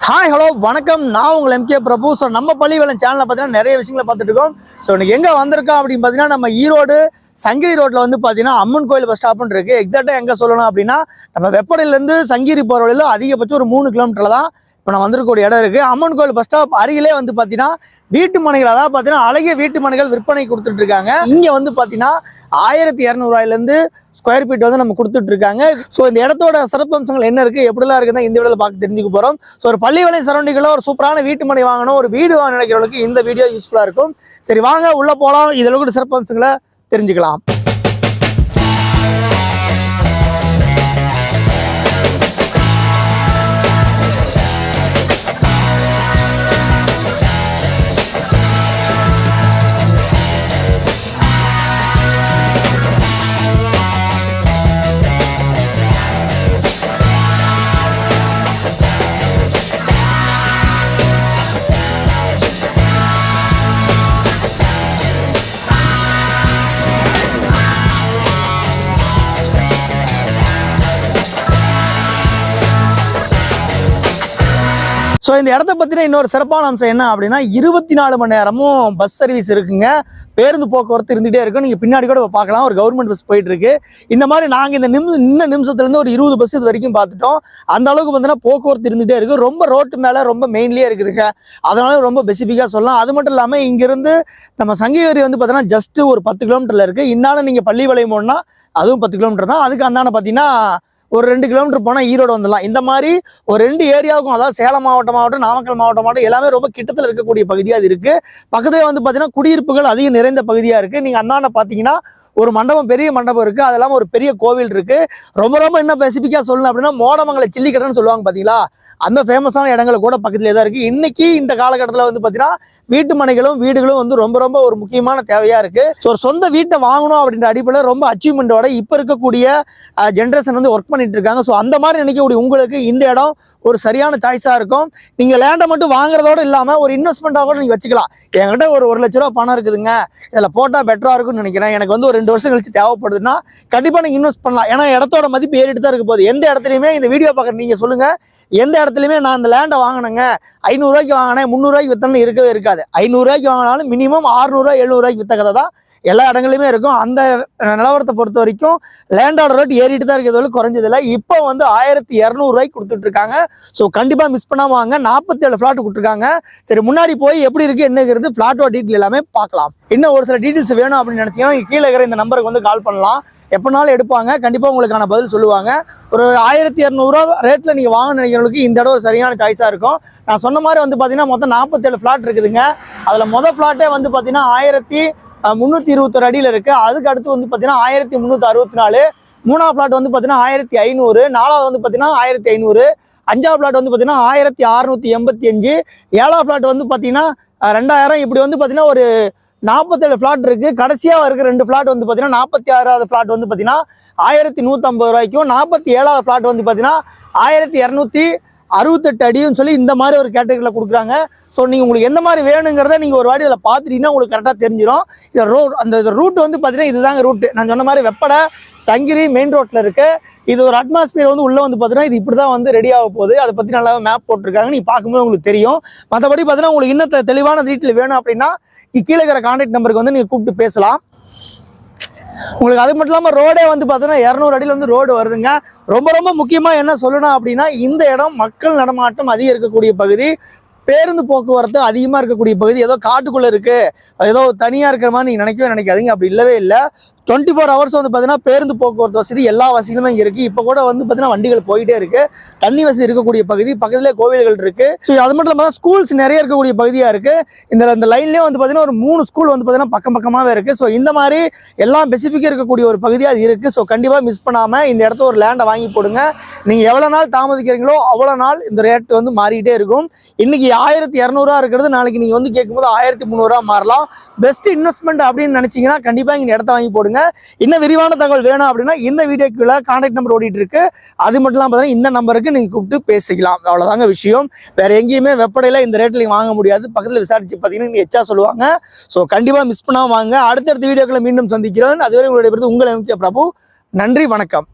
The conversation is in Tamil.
ஹாய் ஹலோ வணக்கம். நான் உங்கள் எம்கே பிரபு. ஸோ நம்ம பள்ளிவேலன் சேனலில் பார்த்தீங்கன்னா நிறைய விஷயங்களை பார்த்துட்டு இருக்கோம். ஸோ இன்னைக்கு எங்கே வந்திருக்கோம் அப்படின்னு பார்த்தீங்கன்னா நம்ம ஈரோடு சங்கிரி ரோட்டில் வந்து பார்த்தீங்கன்னா அம்மன் கோயில் பஸ் ஸ்டாப்னு இருக்கு. எக்ஸாக்டாக எங்கே சொல்லணும் அப்படின்னா நம்ம வெப்படையிலேருந்து சங்கிரி போகிற வழியில் அதிகபட்சம் ஒரு மூணு கிலோமீட்டரில் தான் இப்போ நான் வந்திருக்கக்கூடிய இடம் இருக்குது அம்மன் கோயில் பஸ் ஸ்டாப் அருகிலே வந்து பார்த்தீங்கன்னா வீட்டு மனைகள் அதாவது பார்த்தீங்கன்னா அழகிய வீட்டு மனைகள் விற்பனை கொடுத்துட்டு இருக்காங்க. இங்கே வந்து பார்த்தீங்கன்னா ஆயிரத்தி இரநூறுவாயிலேருந்து ஸ்கொயர் ஃபீட் வந்து நம்ம கொடுத்துட்டு இருக்காங்க. ஸோ இந்த இடத்தோட சிறப்பம்சங்கள் என்ன இருக்குது எப்படிலாம் இருக்குன்னு இந்த வீடியோவில் பார்க்க தெரிஞ்சுக்க போகிறோம் ஸோ ஒரு பள்ளிவலை சரௌண்டிங்கில் ஒரு சூப்பரான வீட்டு மனை வாங்கணும் ஒரு வீடு வாங்க நினைக்கிறவங்களுக்கு இந்த வீடியோ யூஸ்ஃபுல்லாக இருக்கும். சரி வாங்க உள்ளே போகலாம் இதில் கூட சிறப்பம்சங்களை தெரிஞ்சுக்கலாம். ஸோ இந்த இடத்த பற்றின இன்னொரு சிறப்பான அம்சம் என்ன அப்படின்னா இருபத்தி நாலு மணி நேரமும் பஸ் சர்வீஸ் இருக்குங்க. பேருந்து போக்குவரத்து இருந்துகிட்டே இருக்கும். நீங்கள் பின்னாடி கூட பார்க்கலாம். ஒரு கவர்மெண்ட் பஸ் போயிட்டுருக்கு. இந்த மாதிரி நாங்கள் இந்த நிமிஷம் இன்ன நிமிஷத்துலேருந்து ஒரு இருபது பஸ் இது வரைக்கும் பார்த்துட்டோம். அந்த அளவுக்கு பார்த்தீங்கன்னா போக்குவரத்து இருந்துகிட்டே இருக்குது ரொம்ப ரோட்டு மேலே ரொம்ப மெயின்லேயே இருக்குதுங்க. அதனால ரொம்ப பெசிஃபிக்காக சொல்லலாம். அது மட்டும் இல்லாமல் இங்கேருந்து நம்ம சங்ககிரி வந்து பார்த்தீங்கன்னா ஜஸ்ட்டு ஒரு பத்து கிலோமீட்டரில் இருக்குது இன்னாலும் நீங்கள் பள்ளி வளையம் போனால் அதுவும் பத்து கிலோமீட்டர் தான். அதுக்கு அந்தான பார்த்தீங்கன்னா ஒரு ரெண்டு கிலோமீட்டர் போனால் ஈரோடு வந்துடலாம். இந்த மாதிரி ஒரு ரெண்டு ஏரியாவுக்கும் அதாவது சேலம் மாவட்டம் மாவட்டம் நாமக்கல் மாவட்டம் மாவட்டம் எல்லாமே ரொம்ப கிட்டத்தில் இருக்கக்கூடிய பகுதியாக அது இருக்குது பக்கத்தில் வந்து பார்த்தீங்கன்னா குடியிருப்புகள் அதிகம் நிறைந்த பகுதியாக இருக்குது நீங்கள் அந்தாண்ட பார்த்தீங்கன்னா ஒரு மண்டபம் பெரிய மண்டபம் இருக்குது அது இல்லாமல் ஒரு பெரிய கோவில் இருக்குது ரொம்ப ரொம்ப என்ன ஸ்பெசிஃபிக்காக சொல்லணும் அப்படின்னா மோடமங்கல சில்லிக்கடைன்னு சொல்லுவாங்க பார்த்தீங்களா அந்த ஃபேமஸான இடங்கள் கூட பக்கத்துலேயே தான் இருக்குது இன்னைக்கு இந்த காலகட்டத்தில் வந்து பார்த்தீங்கன்னா வீட்டு மனைகளும் வீடுகளும் வந்து ரொம்ப ரொம்ப ஒரு முக்கியமான தேவையாக இருக்குது ஸோ சொந்த வீட்டை வாங்கணும் அப்படின்ற அடிப்படையில் ரொம்ப அச்சீவ்மெண்ட்டோட இப்போ இருக்கக்கூடிய ஜென்ரேஷன் வந்து ஒர்க் பண்ணிட்டு இருக்காங்க ஸோ அந்த மாதிரி நினைக்கக்கூடிய உங்களுக்கு இந்த இடம் ஒரு சரியான சாய்ஸாக இருக்கும். நீங்கள் லேண்டை மட்டும் வாங்குறதோட இல்லாமல் ஒரு இன்வெஸ்ட்மெண்ட்டாக கூட நீங்கள் வச்சுக்கலாம். என்கிட்ட ஒரு ஒரு லட்ச ரூபா பணம் இருக்குதுங்க. இதில் போட்டால் பெட்டராக இருக்கும்னு நினைக்கிறேன். எனக்கு வந்து ஒரு ரெண்டு வருஷம் கழிச்சு தேவைப்படுதுன்னா கண்டிப்பாக நீங்கள் இன்வெஸ்ட் பண்ணலாம். ஏன்னா இடத்தோட மதிப்பு ஏறிட்டு தான் இருக்க போகுது. எந்த இடத்துலையுமே இந்த வீடியோ பார்க்குற நீங்கள் சொல்லுங்கள் எந்த இடத்துலையுமே நான் இந்த லேண்டை வாங்கினேங்க. ஐநூறுரூவாய்க்கு வாங்கினேன். முந்நூறுரூவாய்க்கு வித்தனை இருக்கவே இருக்காது. ஐநூறுரூவாய்க்கு வாங்கினாலும் மினிமம் ஆறுநூறுவா எழுநூறுவாய்க்கு வித்த கதை தான். எல்லா இடங்களையுமே இருக்கும். அந்த நிலவரத்தை பொறுத்த வரைக்கும் லேண்டோட ரேட் ஏறிட்டு தான் இருக்கிறது. இதில் இப்போ வந்து ஆயிரத்தி இரநூறுவாய்க்கு கொடுத்துட்டு இருக்காங்க ஸோ கண்டிப்பாக மிஸ் பண்ணாமல் வாங்க. நாற்பத்தேழு ஃப்ளாட் கொடுத்துருக்காங்க. சரி முன்னாடி போய் எப்படி இருக்குது என்னங்கிறது ஃப்ளாட்டோட டீட்டெயில் எல்லாமே பார்க்கலாம். இன்னும் ஒரு சில டீட்டெயில்ஸ் வேணும் அப்படின்னு நினைச்சீங்கன்னா கீழே இருக்கிற இந்த நம்பருக்கு வந்து கால் பண்ணலாம். எப்போனாலும் எடுப்பாங்க. கண்டிப்பாக உங்களுக்கான பதில் சொல்லுவாங்க. ஒரு ஆயிரத்தி இரநூறுவா ரேட்டில் நீங்கள் வாங்க நினைக்கிறவங்களுக்கு இந்த இடம் ஒரு சரியான சாய்ஸாக இருக்கும். நான் சொன்ன மாதிரி வந்து பார்த்தீங்கன்னா மொத்தம் நாற்பத்தேழு ஃப்ளாட் இருக்குதுங்க. அதில் மொதல் ஃப்ளாட்டே வந்து பார்த்தீங்கன்னா ஆயிரத்தி முந்நூற்றி இருபத்தொரு அடியில் இருக்குது அதுக்கு அடுத்து வந்து பார்த்தீங்கன்னா ஆயிரத்தி முந்நூற்றி அறுபத்தி நாலு. மூணாவது ஃப்ளாட் வந்து பார்த்தீங்கன்னா ஆயிரத்தி ஐநூறு. நாலாவது வந்து பார்த்தீங்கன்னா ஆயிரத்தி ஐநூறு. அஞ்சாவது ஃப்ளாட் வந்து பார்த்தீங்கன்னா ஆயிரத்தி அறுநூற்றி எண்பத்தி அஞ்சு. ஏழாவது ஃப்ளாட் வந்து பார்த்தீங்கன்னா ரெண்டாயிரம். இப்படி வந்து பார்த்தீங்கன்னா ஒரு நாற்பத்தேழு ஃப்ளாட் இருக்குது கடைசியாக இருக்கிற ரெண்டு ஃப்ளாட் வந்து பார்த்தீங்கன்னா நாற்பத்தி ஆறாவது ஃப்ளாட் வந்து பார்த்தீங்கன்னா ஆயிரத்தி நூற்றம்பது ரூபாய்க்கும் நாற்பத்தி ஏழாவது ஃப்ளாட் வந்து பார்த்தீங்கன்னா ஆயிரத்தி இரநூத்தி அறுபத்தெட்டு அடின்னு சொல்லி இந்த மாதிரி ஒரு கேட்டகரியில் கொடுக்குறாங்க. ஸோ நீங்கள் உங்களுக்கு எந்த மாதிரி வேணுங்கிறத நீங்கள் ஒரு வாட்டி அதில் பார்த்துட்டீங்கன்னா உங்களுக்கு கரெக்டாக தெரிஞ்சிடும் இந்த ரோட் அந்த ரூட் வந்து பார்த்தீங்கன்னா இதுதாங்க ரூட்டு நான் சொன்ன மாதிரி வெப்படை சங்கிரி மெயின் ரோட்டில் இருக்குது இது ஒரு அட்மாஸ்பியர் வந்து உள்ளே வந்து பார்த்தீங்கன்னா இது இப்படி தான் வந்து ரெடி ஆக போகுது. அதை பற்றி நல்லா மேப் போட்டிருக்காங்க. நீ பார்க்கும்போது உங்களுக்கு தெரியும். மற்றபடி பார்த்தீங்கன்னா உங்களுக்கு இன்னும் தெளிவான டீட்டெயில் வேணும் அப்படின்னா கீழே இருக்கிற கான்டாக்ட் நம்பருக்கு வந்து நீங்கள் கூப்பிட்டு பேசலாம். உங்களுக்கு அது மட்டும் இல்லாமல் ரோடே வந்து பார்த்தீங்கன்னா இரநூறு அடியில் வந்து ரோடு வருதுங்க. ரொம்ப ரொம்ப முக்கியமாக என்ன சொல்லணும் அப்படின்னா இந்த இடம் மக்கள் நடமாட்டம் அதிகம் இருக்கக்கூடிய பகுதி பேருந்து போக்குவரத்து அதிகமாக இருக்கக்கூடிய பகுதி. ஏதோ காட்டுக்குள்ளே இருக்குது ஏதோ தனியாக இருக்கிற மாதிரி நீங்கள் நினைக்கவே நினைக்காதீங்க. அப்படி இல்லவே இல்லை. டுவெண்ட்டி ஃபோர் ஹவர்ஸ் வந்து பார்த்தீங்கன்னா பேருந்து போக்குவரத்து வசதி எல்லா வசதிகளுமே இங்கே இருக்குது இப்போ கூட வந்து பார்த்தீங்கன்னா வண்டிகள் போயிட்டே இருக்குது தண்ணி வசதி இருக்கக்கூடிய பகுதி பக்கத்துலேயே கோவில்கள் இருக்குது ஸோ அது மட்டும் இல்லாமல் ஸ்கூல்ஸ் நிறைய இருக்கக்கூடிய பகுதியாக இருக்குது இந்த இந்த லைன்லேயே வந்து பார்த்தீங்கன்னா ஒரு மூணு ஸ்கூல் வந்து பார்த்தீங்கன்னா பக்கம் பக்கமாகவே இருக்குது ஸோ இந்த மாதிரி எல்லாம் பெசிஃபிக்காக இருக்கக்கூடிய ஒரு பகுதியாக அது இருக்குது ஸோ கண்டிப்பாக மிஸ் பண்ணாமல் இந்த இடத்த ஒரு லேண்டை வாங்கி போடுங்க. நீங்கள் எவ்வளோ நாள் தாமதிக்கிறீங்களோ அவ்வளோ நாள் இந்த ரேட் வந்து மாறிக்கிட்டே இருக்கும். இன்னைக்கு ஆயிரத்தி இரநூறுவா இருக்கிறது. நாளைக்கு நீங்கள் வந்து கேட்கும்போது ஆயிரத்தி முந்நூறுரூவா மாறலாம். பெஸ்ட் இன்வெஸ்ட்மெண்ட் அப்படின்னு நினச்சிங்கன்னா கண்டிப்பாக இங்கே இடத்த வாங்கி போடுங்க. இன்னும் விரிவான தகவல் வேணும் அப்படின்னா இந்த வீடியோக்குள்ள கான்டாக்ட் நம்பர் ஓடிட்டு இருக்கு. அது மட்டும் இல்லாமல் பார்த்தீங்கன்னா இந்த நம்பருக்கு நீங்கள் கூப்பிட்டு பேசிக்கலாம். அவ்வளோதாங்க விஷயம். வேற எங்கேயுமே வெப்படையில் இந்த ரேட்டில் நீங்கள் வாங்க முடியாது. பக்கத்தில் விசாரிச்சு பார்த்தீங்கன்னா நீங்கள் எச்சா சொல்லுவாங்க. ஸோ கண்டிப்பாக மிஸ் பண்ணாம வாங்க. அடுத்தடுத்த வீடியோக்களை மீண்டும் சந்திக்கிறோம். அதுவரை உங்களுடைய உங்கள் எம்கே பிரபு நன்றி வணக்கம்.